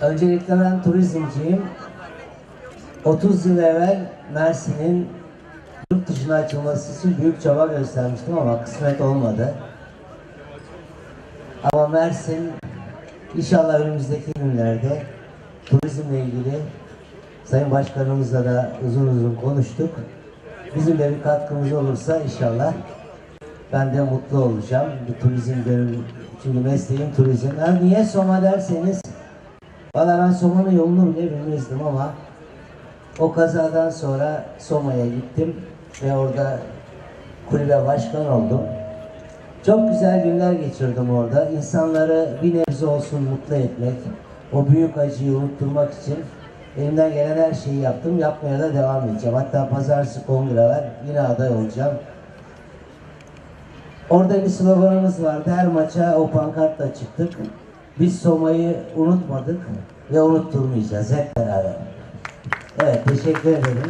Öncelikle ben turizmciyim. 30 yıl evvel Mersin'in yurt dışına açılması için büyük çaba göstermiştim ama kısmet olmadı. Ama Mersin inşallah önümüzdeki günlerde turizmle ilgili Sayın Başkanımızla da uzun uzun konuştuk. Bizim de bir katkımız olursa inşallah ben de mutlu olacağım. Bu turizm benim çünkü mesleğim turizm. Ha, niye Soma derseniz Valla ben Soma'nın yolunu bile bilmezdim ama o kazadan sonra Soma'ya gittim ve orada kulübe başkan oldum. Çok güzel günler geçirdim orada. İnsanları bir nebze olsun mutlu etmek, o büyük acıyı unutturmak için elimden gelen her şeyi yaptım. Yapmaya da devam edeceğim. Hatta pazartesi kongre var. Yine aday olacağım. Orada bir sloganımız vardı. Her maça o pankartla çıktık. Biz Soma'yı unutmadık ve unutturmayacağız hep beraber. Evet, teşekkür ederim.